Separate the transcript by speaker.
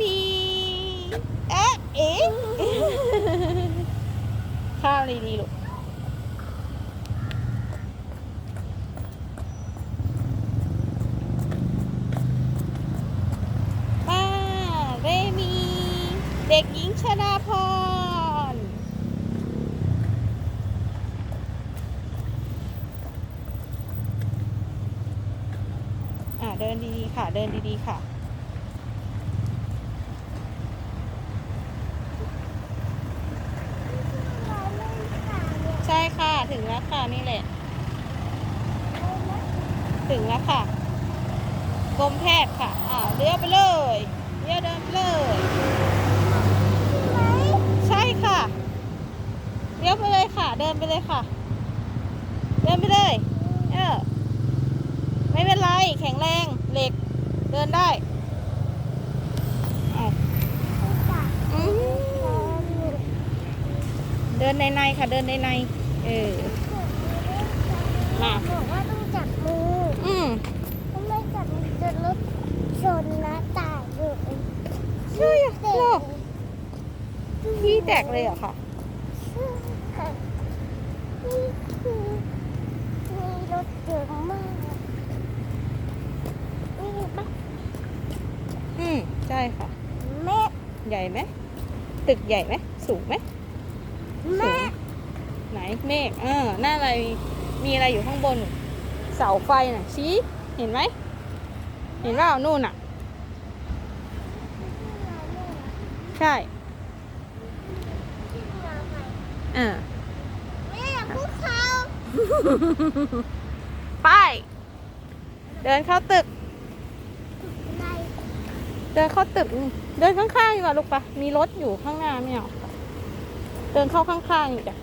Speaker 1: มีเอ๊ะเอ๊ะข้าวดีๆลูกป้าเรมี เด็กหญิงชนาพร อ่าเดินดีๆค่ะ เดินดีๆค่ะ ถึงแล้วค่ะนี่แหละ ถึงแล้วค่ะกรมแพทย์ค่ะอ่าเลี้ยวไปเลยเลี้ยวเดินไปเลยใช่ค่ะเลี้ยวไปเลยค่ะ เดินไปเลยค่ะ เดินไปเลยเออไม่เป็นไรแข็งแรงเหล็กเดินได้เดินในในค่ะ เดินในใน เออ มา
Speaker 2: บอกว่าต้องจับมือ
Speaker 1: อืม
Speaker 2: ถ้าไม่จับมือจะรถชนนะตายเลย
Speaker 1: ใช่อะ
Speaker 2: เด็
Speaker 1: เหรอ
Speaker 2: ก
Speaker 1: พี่แตกเลยเหรอค่ะ
Speaker 2: นี่คือมีรถเยอะมากนี่ปะ
Speaker 1: อืมใช่ค่ะ
Speaker 2: แม่
Speaker 1: ใหญ่ไหม ตึกใหญ่ไหม สูงไหม
Speaker 2: แม่
Speaker 1: ไหน เมฆเออหน้าอะไรมีอะไรอยู่ข้างบน เสาไฟน่ะชี้เห็นไหมเห็นว่านู่นน่ะ ใช่เออ
Speaker 2: แม่พวกเขา
Speaker 1: ไป เดินเข้าตึก
Speaker 2: ใน
Speaker 1: เดินเข้าตึกนี่เดินข้างๆดีกว่าลูกปะมีรถอยู่ข้างหน้าไม่เอาเดินเข้าข้างๆอีกอะ